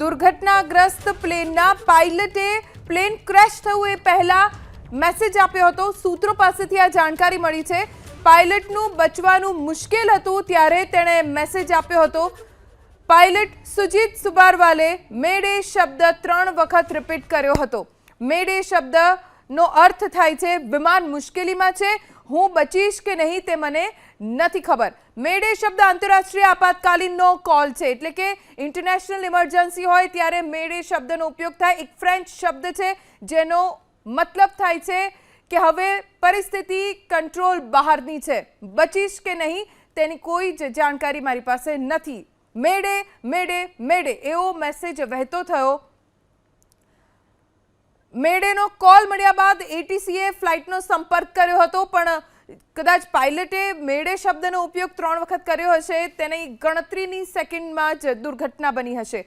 દુર્ઘટનાગ્રસ્ત પ્લેનના પાઇલટે plane crash થયું એ પહેલા મેસેજ આપ્યો હતો. સૂત્રો પાસેથી આ જાણકારી મળી છે. પાયલટનું બચવાનું મુશ્કેલ હતું ત્યારે તેણે મેસેજ આપ્યો હતો. પાયલટ સુજીત સુબારવાલે મેડે શબ્દ ત્રણ વખત રિપીટ કર્યો હતો. મેડે શબ્દનો અર્થ થાય છે, વિમાન મુશ્કેલીમાં છે હું બચીશ કે નહીં તે મને નથી ખબર. મેડે શબ્દ આંતરરાષ્ટ્રીય આપાતકાલીનનો કોલ છે. એટલે કે ઇન્ટરનેશનલ ઇમરજન્સી હોય ત્યારે મેડે શબ્દનો ઉપયોગ થાય. એક ફ્રેન્ચ શબ્દ છે, જેનો મતલબ થાય છે કે હવે પરિસ્થિતિ કંટ્રોલ બહારની છે. બચીશ કે નહીં તેની કોઈ જ જાણકારી મારી પાસે નથી. મેડે મેડે મેડે એવો મેસેજ વહેતો થયો મેડેનો કોલ મળ્યા બાદ એટીસીએ ફ્લાઇટનો સંપર્ક કર્યો હતો, પણ કદાચ પાયલટે મેડે શબ્દનો ઉપયોગ ત્રણ વખત કર્યો હશે, તેની ગણતરીની સેકન્ડમાં જ દુર્ઘટના બની હશે.